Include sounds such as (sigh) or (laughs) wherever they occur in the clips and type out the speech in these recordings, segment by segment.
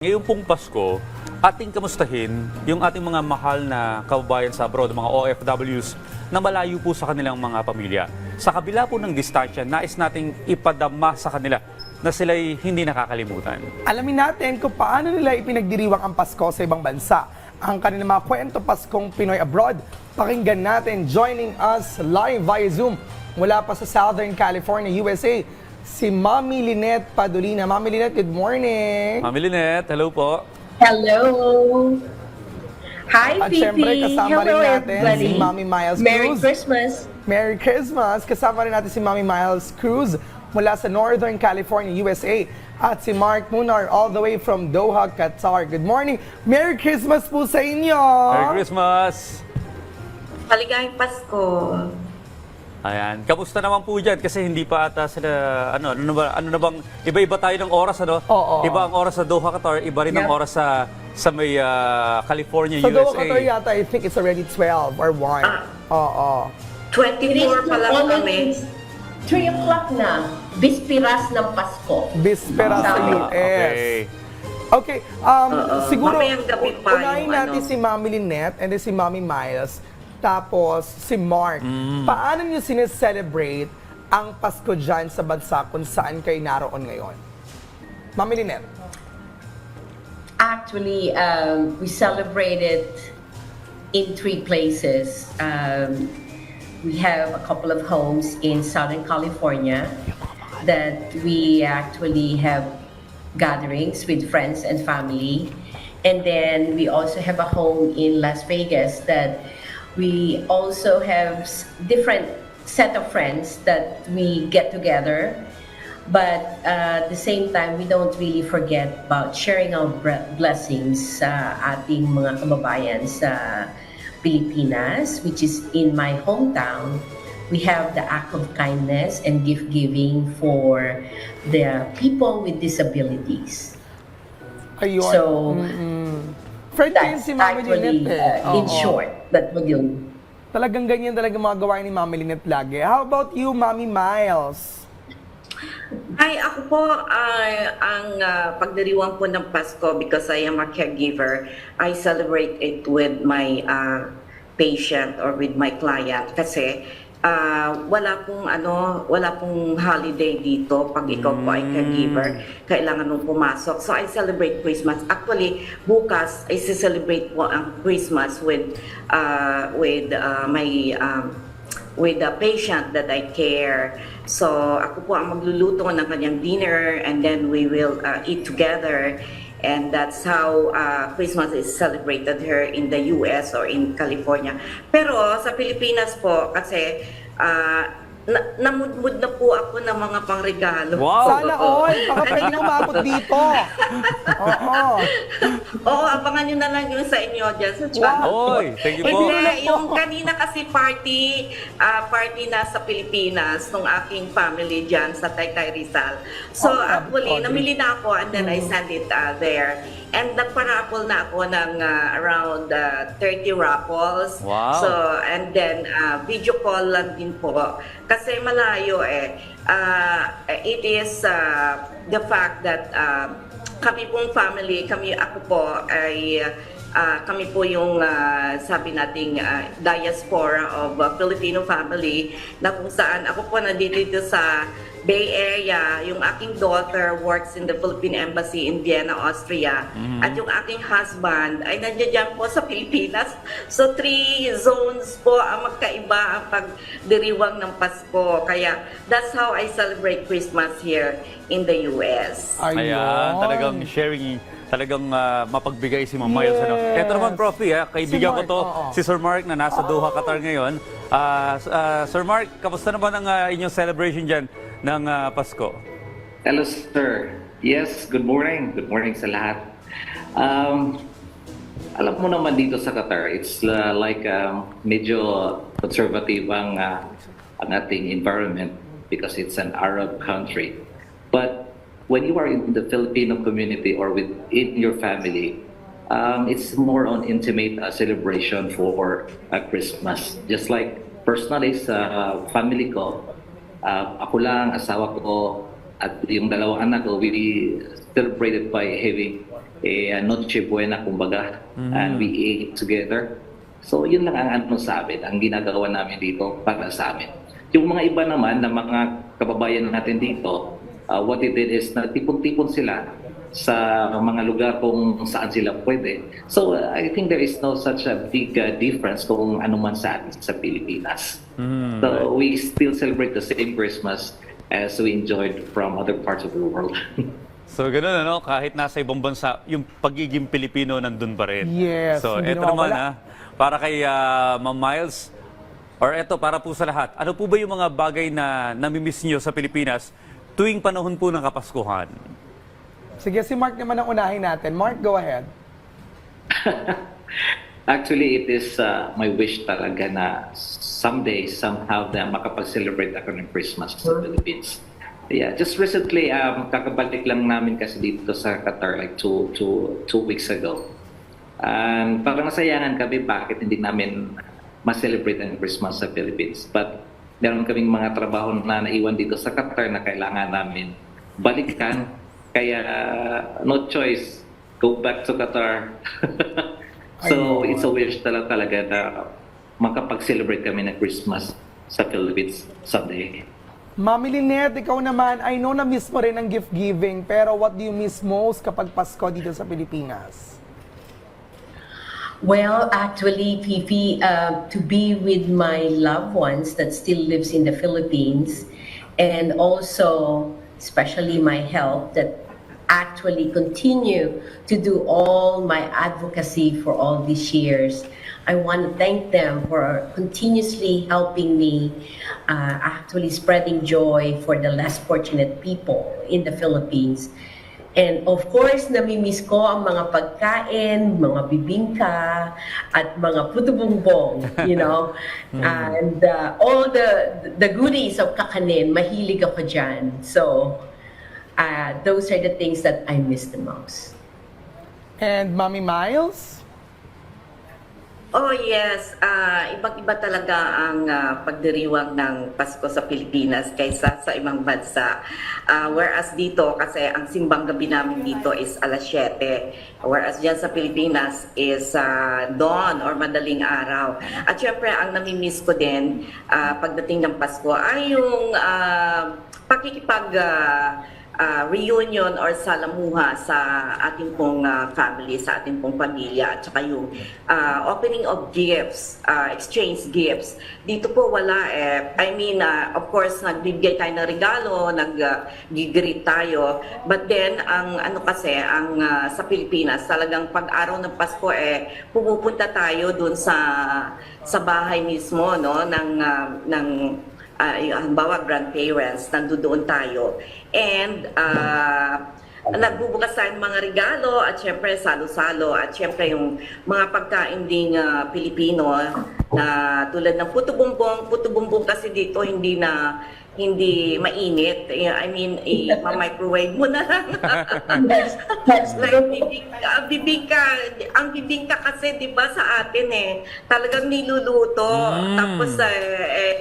Ngayong pong Pasko, ating kamustahin yung ating mga mahal na kababayan sa abroad, mga OFWs na malayo po sa kanilang mga pamilya. Sa kabila po ng distansya, nais nating ipadama sa kanila na sila'y hindi nakakalimutan. Alamin natin kung paano nila ipinagdiriwang ang Pasko sa ibang bansa. Ang kanilang mga kwento Paskong Pinoy Abroad. Pakinggan natin, joining us live via Zoom mula pa sa Southern California, USA, si Mami Lynette Padolina. Mami Lynette, good morning! Mami Lynette, hello po. Hello! Hi, At syempre, kasama rin Hello, natin everybody. si Mami Miles Merry Cruz. Christmas! Merry Christmas! Kasama rin natin si Mami Miles Cruz mula sa Northern California, USA. At si Mark Munar all the way from Doha, Qatar. Good morning! Merry Christmas po sa inyo! Merry Christmas! Maligayang Pasko. Ayan, kamusta naman po dyan? Kasi hindi pa ata sila, ano, ano, na ba, ano na bang, iba-iba tayo ng oras, ano? Oo. Iba ang oras sa Doha, Qatar, iba rin ang Yeah. oras sa sa may ah, California, Sa USA. Doha, Qatar yata, I think it's already 12 or 1. Ah. Oo. 24 pa lang kami. 3 o'clock na. Bispiras ng Pasko. Bispera sa US. Okay. Okay, um, Oo. siguro, Mamayang gabi pa unahin natin ano. si Mami Lynette and then si Mami Miles, tapos si Mark. Mm. Paano niyo sineselebrate ang Pasko dyan sa bansa kung saan kayo naroon ngayon? Mami Lynette. Actually, um, we celebrated in three places. Um, we have a couple of homes in Southern California that we actually have gatherings with friends and family. And then we also have a home in Las Vegas that we also have different set of friends that we get together but uh, at the same time, we don't really forget about sharing our blessings sa ating mga kababayan sa Pilipinas, which is in my hometown. We have the act of kindness and gift giving for the people with disabilities. Ayun. So, Friend ko yun that's si Mami Lynette eh. uh, in Oo. short, that what you Talagang ganyan talaga mga gawain ni Mami Lynette lagi. How about you, Mami Miles? Ay, ako po, ay, ang ah, pagdiriwang po ng Pasko because I am a caregiver, I celebrate it with my ah, patient or with my client kasi ah, wala pong ano, wala pong holiday dito pag ikaw po ay caregiver, kailangan mong pumasok. So I celebrate Christmas. Actually, bukas I celebrate po ang Christmas with ah, with ah, my um, with the patient that I care. So ako po ang magluluto ng kanyang dinner and then we will uh, eat together. And that's how uh, Christmas is celebrated here in the US or in California. Pero sa Pilipinas po, kasi uh, na namudmud na po ako ng mga pangregalo. Wow! Sana all, baka pwede umabot dito. Oo. Oo, abangan nyo na lang yung sa inyo dyan sa chat. Oy, thank you po. Hindi, po. yung kanina kasi party, ah, party na sa Pilipinas nung aking family dyan sa Taytay Rizal. So Oh, actually, Audrey. namili na ako and then I sent it ah, there. And nagpa-raffle na ako ng ah, around ah, 30 raffles. Wow. So, and then ah, video call lang din po. Kasi malayo eh. Ah, it is ah, the fact that ah, kami pong family, kami ako po ay ah, kami po yung ah, sabi nating ah, diaspora of ah, Filipino family na kung saan ako po nandito dito sa Bay Area, yung aking daughter works in the Philippine Embassy in Vienna, Austria. At yung aking husband ay nandiyan dyan po sa (laughs) Pilipinas. So three zones po ang magkaiba ang pagdiriwang ng Pasko. Kaya that's how I celebrate Christmas here in the US. Ayun. Ayan, talagang sharing, talagang ah, mapagbigay si Ma'am Miles. Ano. Yes. Ito naman, Profi, ha, kaibigan ko Si Mark, to, oo. si Sir Mark na nasa Doha, Qatar ngayon. Ah, s- ah, Sir Mark, kamusta naman ang ah, inyong celebration dyan ng ah, Pasko? Hello, sir. Yes, good morning. Good morning sa lahat. Um, alam mo naman dito sa Qatar, it's uh, like um, medyo conservative ang, uh, ang ating environment because it's an Arab country. But when you are in the Filipino community or within your family, um, it's more on intimate uh, celebration for uh, Christmas. Just like personally sa family ko, uh, ako lang, asawa ko, at yung dalawang anak ko, we celebrated by having eh, noche buena, kumbaga. And we ate together. So, yun lang ang ano sa amin, ang ginagawa namin dito para sa amin. Yung mga iba naman na mga kababayan natin dito, uh, what they did is natipon-tipon sila sa mga lugar kung saan sila pwede. So, uh, I think there is no such a big uh, difference kung ano man sa atin sa Pilipinas. So, we still celebrate the same Christmas as we enjoyed from other parts of the world. (laughs) So ganun ano, kahit nasa ibang bansa, yung pagiging Pilipino nandun pa rin. Yes, So eto naman ha, para kay ah, Ma'am Miles, or eto para po sa lahat, ano po ba yung mga bagay na namimiss nyo sa Pilipinas tuwing panahon po ng Kapaskuhan? Sige, si Mark naman ang unahin natin. Mark, go ahead. (laughs) Actually, it is uh, my wish talaga na someday, somehow, na makapag-celebrate ako ng Christmas sa Philippines. Yeah, just recently, um, kakabalik lang namin kasi dito sa Qatar like two, two, two weeks ago. Um, parang nasayangan kami bakit hindi namin ma-celebrate ang Christmas sa Philippines. But meron kaming mga trabaho na naiwan dito sa Qatar na kailangan namin balikan. Kaya no choice, go back to Qatar. (laughs) so it's a wish talaga, talaga na makapag-celebrate kami ng Christmas sa Philippines someday. Mami Lynette, ikaw naman, I know na miss mo rin ang gift giving, pero what do you miss most kapag Pasko dito sa Pilipinas? Well, actually, Fifi, uh, to be with my loved ones that still lives in the Philippines, and also, especially my health, that actually continue to do all my advocacy for all these years. I want to thank them for continuously helping me, uh, actually spreading joy for the less fortunate people in the Philippines. And of course, namimiss ko ang mga pagkain, mga bibingka, at mga puto bongbong, you know. (laughs) And uh, all the the goodies of kakanin, mahilig ako dyan. So, uh, those are the things that I miss the most. And Mami Miles? Oh yes, Ah, ibang-iba talaga ang ah, pagdiriwang ng Pasko sa Pilipinas kaysa sa ibang bansa. Ah, whereas dito, kasi ang simbang gabi namin dito is alas 7. Whereas dyan sa Pilipinas is ah, dawn or madaling araw. At syempre, ang namimiss ko din ah, pagdating ng Pasko ay yung ah, pakikipag... ah, uh, reunion or salamuha sa ating pong uh, family, sa ating pong pamilya, at saka yung uh, opening of gifts, uh, exchange gifts. Dito po wala eh. I mean, uh, of course, nagbibigay tayo ng regalo, nag-greet tayo. But then, ang ano kasi, ang uh, sa Pilipinas, talagang pag araw ng Pasko eh, pumupunta tayo dun sa sa bahay mismo, no, ng, uh, ng uh, halimbawa grandparents, nandoon tayo. And uh, nagbubukas tayo ng mga regalo at syempre salo-salo at syempre yung mga pagkain ding uh, Pilipino na tulad ng puto bumbong. Puto bumbong kasi dito hindi na hindi mainit. I mean, i-microwave mo na lang. (laughs) That's like bibingka, ang bibingka, ang bibingka kasi 'di ba sa atin eh, talagang niluluto. Mm. Tapos eh, eh,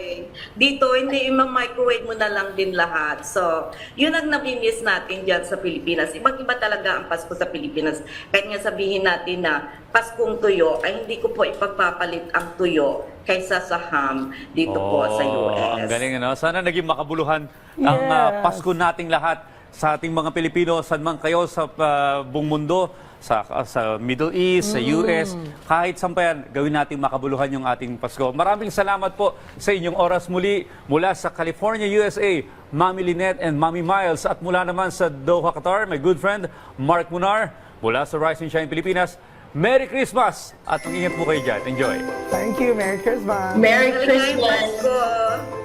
dito hindi i-microwave mo na lang din lahat. So, 'yun ang nabimiss natin diyan sa Pilipinas. Ibang-iba talaga ang Pasko sa Pilipinas. Kahit nga sabihin natin na Paskong tuyo ay hindi ko po ipagpapalit ang tuyo kaysa sa ham dito po sa Oh, US. Ang galing, ano? Sana naging makabuluhan ang ah, Yes. Pasko nating lahat sa ating mga Pilipino, saan man kayo sa ah, buong mundo, sa, ah, sa Middle East, sa US, kahit saan pa yan, gawin nating makabuluhan yung ating Pasko. Maraming salamat po sa inyong oras muli mula sa California, USA, Mami Lynette and Mami Miles at mula naman sa Doha, Qatar, my good friend Mark Munar mula sa Rise and Shine Pilipinas. Merry Christmas! At mag-ingat po kayo dyan. Enjoy! Thank you. Merry Christmas. Merry Christmas!